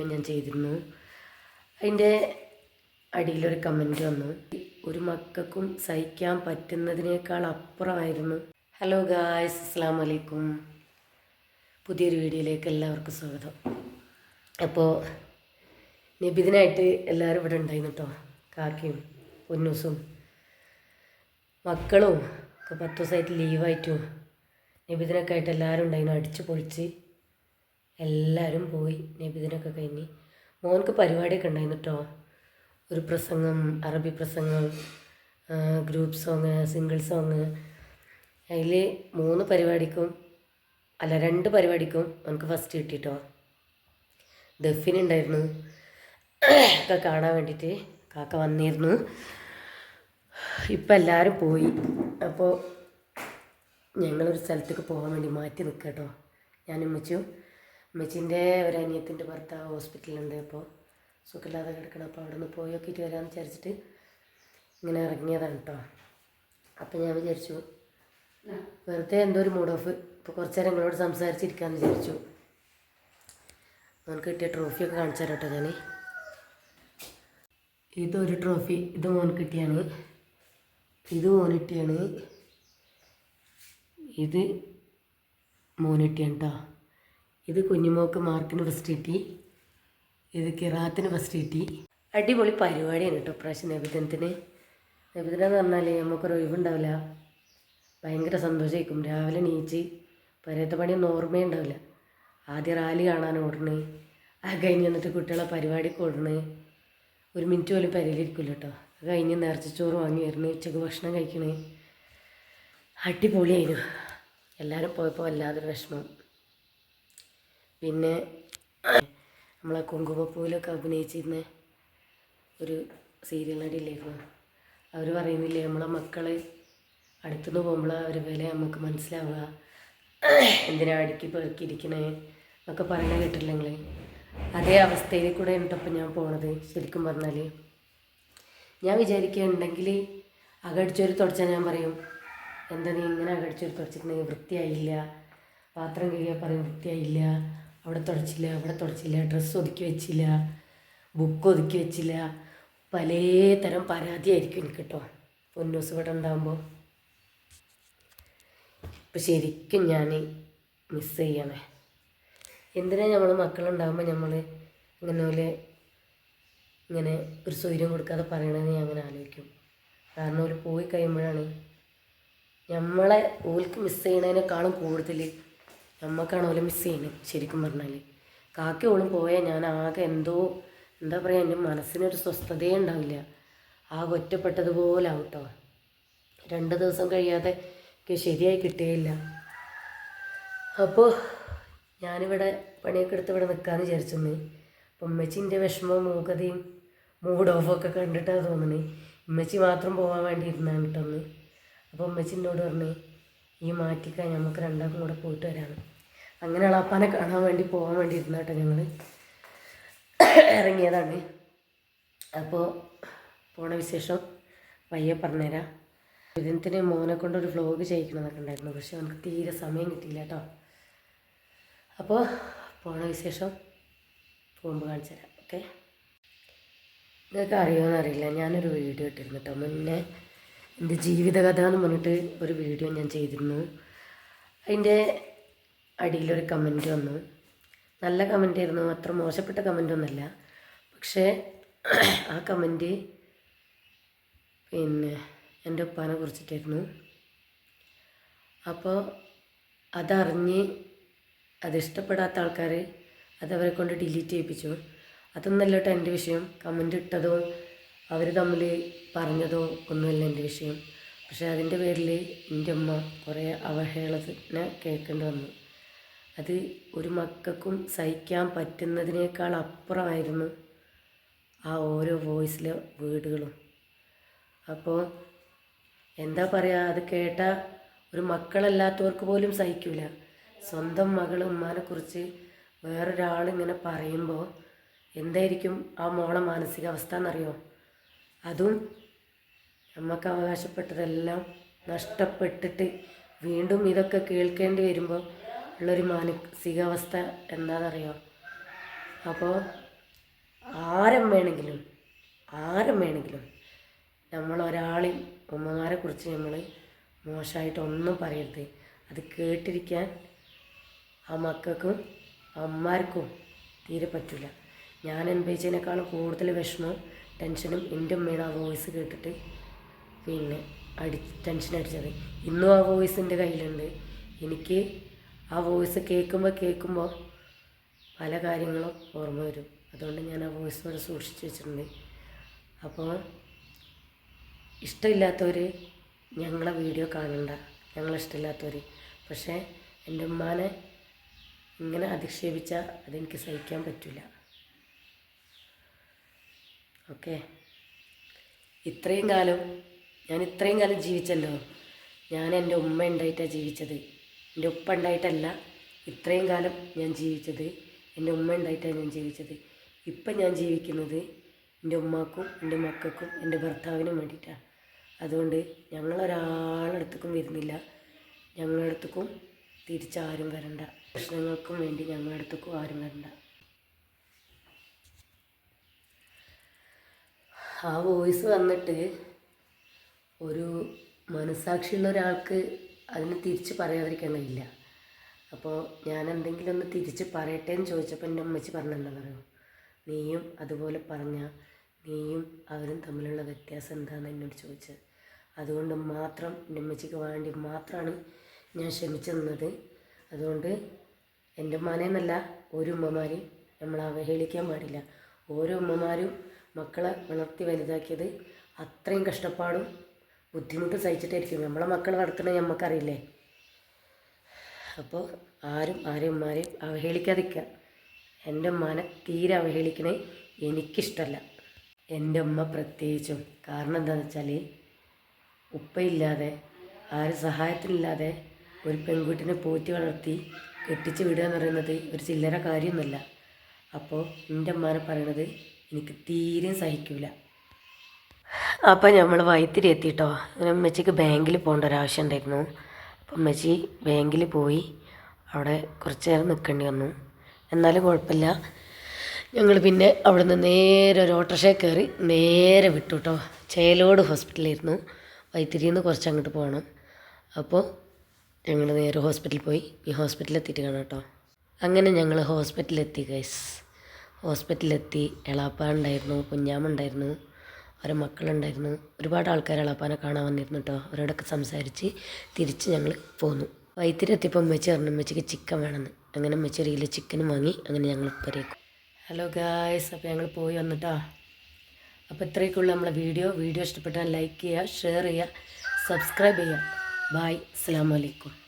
ഞാൻ ചെയ്തിരുന്നു. അതിന്റെ അടിയിലൊരു കമന്റ് വന്നു. ഒരു മക്കൾക്കും സഹിക്കാൻ പറ്റുന്നതിനേക്കാൾ അപ്പുറമായിരുന്നു. ഹലോ ഗായ്സ് അസ്സാം വലൈക്കും പുതിയൊരു വീഡിയോയിലേക്ക് എല്ലാവർക്കും സ്വാഗതം. അപ്പോൾ നിബിതനായിട്ട് എല്ലാവരും ഇവിടെ ഉണ്ടായിരുന്നു കേട്ടോ. കാക്കയും പൊന്നൂസും. മക്കളും ഒക്കെ പത്ത് ദിവസമായിട്ട് ലീവായിട്ടും നിബിതനൊക്കെ ആയിട്ട് എല്ലാവരും ഉണ്ടായിരുന്നു. അടിച്ച് പൊളിച്ച് എല്ലാവരും പോയി നബിദിനൊക്കെ കഴിഞ്ഞ്. മോൻക്ക് പരിപാടിയൊക്കെ ഉണ്ടായിരുന്നു കേട്ടോ ഒരു പ്രസംഗം അറബി പ്രസംഗം ഗ്രൂപ്പ് സോങ് സിംഗിൾ സോങ്. അതിൽ മൂന്ന് പരിപാടിക്കും അല്ല രണ്ട് പരിപാടിക്കും നമുക്ക് ഫസ്റ്റ് കിട്ടിട്ടോ ദഫിനുണ്ടായിരുന്നു ഒക്കെ കാണാൻ വേണ്ടിയിട്ട് കാക്ക വന്നിരുന്നു. ഇപ്പം എല്ലാവരും പോയി. അപ്പോൾ ഞങ്ങളൊരു സ്ഥലത്തേക്ക് പോകാൻ വേണ്ടി മാറ്റി നിൽക്കട്ടോ കേട്ടോ ഞാനും ഉമ്മച്ചു ഉമ്മച്ചിന്റെ ഒരു അനിയത്തിന്റെ ഭർത്താവ് ഹോസ്പിറ്റലുണ്ട് അപ്പോൾ സുഖമില്ലാതെ കിടക്കണം. അപ്പോൾ അവിടെ നിന്ന് പോയി നോക്കിയിട്ട് വരാമെന്ന് വിചാരിച്ചിട്ട് ഇങ്ങനെ ഇറങ്ങിയതാണ് കേട്ടോ. അപ്പം ഞാൻ വിചാരിച്ചു വെറുതെ എന്തോ ഒരു മൂഡ് ഓഫ് ഇപ്പോൾ കുറച്ച് നേരം നിങ്ങളോട് സംസാരിച്ചിരിക്കാമെന്ന് വിചാരിച്ചു. മോൻ കിട്ടിയ ട്രോഫിയൊക്കെ കാണിച്ചു തരാം കേട്ടോ ഞാൻ. ഇതൊരു ട്രോഫി ഇത് മോൻ കിട്ടിയാണ്. ഇത് മോൻ കിട്ടിയാണ്. ഇത് മോനിട്ടിയാണ് കേട്ടോ. ഇത് കുഞ്ഞുമോക്ക് മാർക്കിന് ഫസ്റ്റ് കിട്ടി. ഇത് കിറാത്തിന് ഫസ്റ്റ് കിട്ടി. അടിപൊളി പരിപാടിയാണ് കേട്ടോ പ്രാവശ്യം നബിദിനത്തിന്. നബിദിനം എന്ന് പറഞ്ഞാൽ നമുക്കൊരു ഒഴിവുണ്ടാവില്ല. ഭയങ്കര സന്തോഷമായിരിക്കും രാവിലെ നീച്ച് പരത്തെ പണിയൊന്നും ഓർമ്മയുണ്ടാവില്ല. ആദ്യം റാലി കാണാൻ ഓടണേ. അത് കഴിഞ്ഞ് വന്നിട്ട് കുട്ടികളെ പരിപാടിക്ക് ഓടണേ. ഒരു മിനിറ്റ് പോലും പരിയിലിരിക്കില്ല കേട്ടോ. അത് കഴിഞ്ഞ് നേർച്ചച്ചോറ് വാങ്ങി വരണേ ഉച്ചയ്ക്ക് ഭക്ഷണം കഴിക്കണേ. അടിപൊളിയായിരുന്നു എല്ലാവരും പോയപ്പോൾ വല്ലാതൊരു വിഷമം. പിന്നെ നമ്മളെ കുങ്കുമപ്പൂവിലൊക്കെ അഭിനയിച്ചിരുന്ന ഒരു സീരിയൽ നടിയില്ലായിരുന്നു? അവർ പറയുന്നില്ലേ നമ്മളെ മക്കൾ അടുത്തുനിന്ന് പോകുമ്പോൾ അവർ വില നമുക്ക് മനസ്സിലാവുക. എന്തിനാ അടുക്കി പെറുക്കിയിരിക്കണേ? എന്നൊക്കെ പറയണ കേട്ടില്ലെങ്കിൽ അതേ അവസ്ഥയിൽ കൂടെ ഉണ്ടപ്പോൾ ഞാൻ പോണത് ശരിക്കും പറഞ്ഞാൽ ഞാൻ വിചാരിക്കുകയുണ്ടെങ്കിൽ അകടിച്ചൊരു തുടച്ചാൽ ഞാൻ പറയും എന്താ നീ ഇങ്ങനെ അകടിച്ചൊരു തുടച്ചിട്ടുണ്ടെങ്കിൽ വൃത്തിയായില്ല? പാത്രം കഴുകിയാൽ പറയും വൃത്തിയായില്ല? അവിടെ തുടച്ചില്ല അവിടെ തുടച്ചില്ല ഡ്രസ്സ് ഒതുക്കി വെച്ചില്ല ബുക്ക് ഒതുക്കി വെച്ചില്ല. പല തരം പരാതിയായിരിക്കും എനിക്ക് കേട്ടോ പൊന്നൂസ് ഇവിടെ ഉണ്ടാകുമ്പോൾ ഇപ്പം ശരിക്കും ഞാൻ മിസ് ചെയ്യണേ. എന്തിനാ നമ്മൾ മക്കളുണ്ടാകുമ്പോൾ നമ്മൾ ഇങ്ങനെ പോലെ ഇങ്ങനെ ഒരു സ്വൈര്യം കൊടുക്കാതെ പറയണമെന്ന് ഞാൻ അങ്ങനെ ആലോചിക്കും. കാരണം അവർ പോയി കഴിയുമ്പോഴാണ് നമ്മളെ ഓൽക്ക് മിസ് ചെയ്യണതിനേക്കാളും കൂടുതൽ നമ്മക്കാണ് ഓലെ മിസ് ചെയ്യുന്നത് ശരിക്കും പറഞ്ഞാൽ കാക്കി ഓളും പോയാൽ ഞാൻ ആകെ എന്തോ എന്താ പറയുക എന്റെ മനസ്സിനൊരു സ്വസ്ഥതയേ ഉണ്ടാവില്ല. ആകെ ഒറ്റപ്പെട്ടതുപോലെ ആവും കേട്ടോ രണ്ട് ദിവസം കഴിയാതെ ശരിയായി കിട്ടുകയില്ല അപ്പോൾ ഞാനിവിടെ പണിയൊക്കെ എടുത്ത് ഇവിടെ നിൽക്കാമെന്ന് വിചാരിച്ചെന്ന്. അപ്പം ഉമ്മച്ചിന്റെ വിഷമവും മൂകതയും മൂഡ് ഓഫൊക്കെ കണ്ടിട്ടാണ് തോന്നുന്നത് ഉമ്മച്ചി മാത്രം പോകാൻ വേണ്ടി ഇരുന്നാണ് കേട്ടോ അപ്പോൾ ഉമ്മച്ചിനോട് പറഞ്ഞു ഈ മാറ്റിക്കാൻ നമുക്ക് രണ്ടാൾക്കും കൂടെ പോയിട്ട് വരാമെന്ന് അങ്ങനെ അളാപ്പാനെ കാണാൻ വേണ്ടി പോകാൻ വേണ്ടി ഇരുന്ന കേട്ടോ ഞങ്ങൾ ഇറങ്ങിയതാണ്. അപ്പോൾ പോണ വിശേഷം പയ്യെ പറഞ്ഞുതരാം. ഇതിനത്തിന് മോനെ കൊണ്ടൊരു വ്ലോഗ് ചെയ്യിക്കണമെന്നൊക്കെ ഉണ്ടായിരുന്നു. പക്ഷെ അവനക്ക് തീരെ സമയം കിട്ടിയില്ല കേട്ടോ. അപ്പോൾ പോണ വിശേഷം പോകുമ്പോൾ കാണിച്ചു തരാം. ഓക്കെ? നിങ്ങൾക്ക് അറിയുമെന്ന് അറിയില്ല. ഞാനൊരു വീഡിയോ ഇട്ടിരുന്നു കേട്ടോ. മുന്നേ എന്റെ ജീവിതകഥ എന്ന് പറഞ്ഞിട്ട് ഒരു വീഡിയോ ഞാൻ ചെയ്തിരുന്നു. അതിന്റെ അടിയിലൊരു കമന്റ് വന്നു. നല്ല കമന്റ് ആയിരുന്നു. അത്ര മോശപ്പെട്ട കമന്റ് ഒന്നല്ല പക്ഷേ ആ കമന്റ് പിന്നെ എന്റെ ഉപ്പാനെ കുറിച്ചിട്ടായിരുന്നു. അപ്പോൾ അതറിഞ്ഞ് അതിഷ്ടപ്പെടാത്ത ആൾക്കാർ അതവരെ കൊണ്ട് ഡിലീറ്റ് ചെയ്യിപ്പിച്ചു. അതൊന്നല്ല കേട്ടോ എന്റെ വിഷയം. കമന്റ് ഇട്ടതോ അവർ തമ്മിൽ പറഞ്ഞതോ ഒന്നുമല്ല എന്റെ വിഷയം. പക്ഷേ അതിന്റെ പേരിൽ എന്റെ അമ്മ കുറേ അവഹേളന കേൾക്കേണ്ടി വന്നു. അത് ഒരു മക്കൾക്കും സഹിക്കാൻ പറ്റുന്നതിനേക്കാൾ അപ്പുറമായിരുന്നു ആ ഓരോ വോയിസിലെ വീടുകളും. അപ്പോൾ എന്താ പറയുക അത് കേട്ട ഒരു മക്കളല്ലാത്തവർക്ക് പോലും സഹിക്കില്ല സ്വന്തം മകൾ ഉമ്മാനെക്കുറിച്ച് വേറൊരാളിങ്ങനെ പറയുമ്പോൾ എന്തായിരിക്കും ആ മോളെ മാനസികാവസ്ഥ എന്നറിയോ? അതും നമുക്ക് അവകാശപ്പെട്ടതെല്ലാം നഷ്ടപ്പെട്ടിട്ട് വീണ്ടും ഇതൊക്കെ കേൾക്കേണ്ടി വരുമ്പോൾ ഉള്ളൊരു മാനസികാവസ്ഥ എന്താണെന്നറിയോ അപ്പോൾ ആരം വേണമെങ്കിലും ആരം വേണമെങ്കിലും നമ്മൾ ഒരാളെയും ഉമ്മമാരെ കുറിച്ച് നമ്മൾ മോശമായിട്ടൊന്നും പറയരുത്. അത് കേട്ടിരിക്കാൻ ആ മക്കൾക്കും അമ്മമാർക്കും തീരെ പറ്റില്ല ഞാൻ അനുഭവിച്ചതിനേക്കാളും കൂടുതൽ വിഷമവും ടെൻഷനും എന്റെ ഉമ്മയുടെ ആ വോയിസ് കേട്ടിട്ട് പിന്നെ അടി ടെൻഷൻ അടിച്ചത് ഇന്നും ആ വോയിസ് എന്റെ കയ്യിലുണ്ട്. എനിക്ക് ആ വോയിസ് കേൾക്കുമ്പോൾ കേൾക്കുമ്പോൾ പല കാര്യങ്ങളും ഓർമ്മ വരും. അതുകൊണ്ട് ഞാൻ ആ വോയിസ് വരെ സൂക്ഷിച്ച് വെച്ചിട്ടുണ്ട്. അപ്പോൾ ഇഷ്ടമില്ലാത്തവർ ഞങ്ങളെ വീഡിയോ കാണണ്ട. ഞങ്ങളിഷ്ടമില്ലാത്തവർ പക്ഷേ എന്റെ ഉമ്മാനെ ഇങ്ങനെ അധിക്ഷേപിച്ചാൽ അതെനിക്ക് സഹിക്കാൻ പറ്റില്ല ഓക്കെ? ഇത്രയും കാലം ഞാൻ ഇത്രയും കാലം ജീവിച്ചല്ലോ. ഞാൻ എന്റെ ഉമ്മ ഉണ്ടായിട്ടാണ് ജീവിച്ചത്. എന്റെ ഉപ്പ ഉണ്ടായിട്ടല്ല. ഇത്രയും കാലം ഞാൻ ജീവിച്ചത്. എന്റെ ഉമ്മ ഉണ്ടായിട്ടാണ് ഞാൻ ജീവിച്ചത്. ഇപ്പം ഞാൻ ജീവിക്കുന്നത് എന്റെ ഉമ്മാക്കും എന്റെ മക്കൾക്കും എന്റെ ഭർത്താവിനും വേണ്ടിയിട്ടാണ് അതുകൊണ്ട് ഞങ്ങളൊരാളടുത്തേക്കും വരുന്നില്ല. ഞങ്ങളുടെ അടുത്തേക്കും തിരിച്ചാരും വരണ്ട. പ്രശ്നങ്ങൾക്കും വേണ്ടി ഞങ്ങളുടെ അടുത്തേക്കും ആരും വരണ്ട. ആ വോയിസ് വന്നിട്ട് ഒരു മനസാക്ഷിയുള്ള ഒരാൾക്ക് അതിന് തിരിച്ച് പറയാതിരിക്കാൻ കഴിയില്ല. അപ്പോൾ ഞാൻ എന്തെങ്കിലും ഒന്ന് തിരിച്ച് പറയട്ടെ എന്ന് ചോദിച്ചപ്പോൾ എന്റെ അമ്മച്ചി പറഞ്ഞെന്താണെന്നറിയോ നീയും അതുപോലെ പറഞ്ഞ നീയും അവരും തമ്മിലുള്ള വ്യത്യാസം എന്താണെന്ന് എന്നോട് ചോദിച്ചത് അതുകൊണ്ട് മാത്രം എന്റെ അമ്മച്ചിക്ക് വേണ്ടി മാത്രമാണ് ഞാൻ ക്ഷമിച്ചിരുന്നത് അതുകൊണ്ട് എന്റെ ഉമ്മാനെന്നല്ല ഒരു ഉമ്മമാരെയും നമ്മൾ അവഹേളിക്കാൻ പാടില്ല. ഓരോ ഉമ്മമാരും മക്കളെ വളർത്തി വലുതാക്കിയത് അത്രയും കഷ്ടപ്പാടും ബുദ്ധിമുട്ട് സഹിച്ചിട്ടായിരിക്കും. നമ്മളെ മക്കൾ വളർത്തുന്നത് നമുക്കറിയില്ലേ അപ്പോൾ ആരും ആരെയും ഉമ്മാരെയും അവഹേളിക്കാതിരിക്കുക എന്റെ ഉമ്മാനെ തീരെ അവഹേളിക്കണേ എനിക്കിഷ്ടമല്ല എന്റെ ഉമ്മ പ്രത്യേകിച്ചും. കാരണം എന്താണെന്ന് വെച്ചാൽ ഉപ്പയില്ലാതെ ആരും സഹായത്തിനില്ലാതെ ഒരു പെൺകുട്ടിനെ പോറ്റി വളർത്തി കെട്ടിച്ച് വിടുക എന്ന് പറയുന്നത് ഒരു ചില്ലറ കാര്യമൊന്നുമല്ല. അപ്പോൾ എന്റെ അമ്മ പറയണത് എനിക്ക് തീരെ സഹിക്കില്ല അപ്പം നമ്മൾ വൈത്തിരി എത്തിയിട്ടോ അങ്ങനെ അമ്മച്ചിക്ക് ബാങ്കിൽ പോകേണ്ട ഒരാവശ്യം ഉണ്ടായിരുന്നു. അപ്പം അമ്മച്ചി ബാങ്കിൽ പോയി അവിടെ കുറച്ച് നേരം നിൽക്കേണ്ടി വന്നു. എന്നാലും കുഴപ്പമില്ല. ഞങ്ങൾ പിന്നെ അവിടെ നിന്ന് നേരെ ഒരു ഓട്ടോറിക്ഷയിൽ കയറി നേരെ വിട്ടു കേട്ടോ ചേലോട് ഹോസ്പിറ്റലായിരുന്നു വൈത്തിരിയിൽ നിന്ന് കുറച്ച് അങ്ങോട്ട് പോകണം. അപ്പോൾ ഞങ്ങൾ നേരെ ഹോസ്പിറ്റലിൽ പോയി. ഈ ഹോസ്പിറ്റലിൽ എത്തിയിട്ട് കാണാം കേട്ടോ. അങ്ങനെ ഞങ്ങൾ ഹോസ്പിറ്റലിലെത്തി ഗൈസ് ഹോസ്പിറ്റലിലെത്തി എളാപ്പ ഉണ്ടായിരുന്നു കുഞ്ഞാമ്മ ഉണ്ടായിരുന്നു. അവരെ മക്കളുണ്ടായിരുന്നു. ഒരുപാട് ആൾക്കാർ എളാപ്പാനെ കാണാൻ വന്നിരുന്നു കേട്ടോ അവരോടൊക്കെ സംസാരിച്ച് തിരിച്ച് ഞങ്ങൾ പോന്നു. വൈത്തിരി എത്തിയപ്പോൾ അമ്മച്ചി പറഞ്ഞു അമ്മച്ചിക്ക് ചിക്കൻ വേണമെന്ന്. അങ്ങനെ അമ്മച്ചി ഒരു കിലോ ചിക്കനും വാങ്ങി അങ്ങനെ ഞങ്ങൾ ഉപ്പരേക്കും ഹലോ ഗായ്സ് അപ്പോൾ ഞങ്ങൾ പോയി വന്നിട്ടോ. അപ്പോൾ ഇത്രയൊക്കെയുള്ള നമ്മളെ വീഡിയോ. വീഡിയോ ഇഷ്ടപ്പെട്ടാൽ ലൈക്ക് ചെയ്യുക ഷെയർ ചെയ്യുക സബ്സ്ക്രൈബ് ചെയ്യുക. ബായ് അസ്സാം വലൈക്കും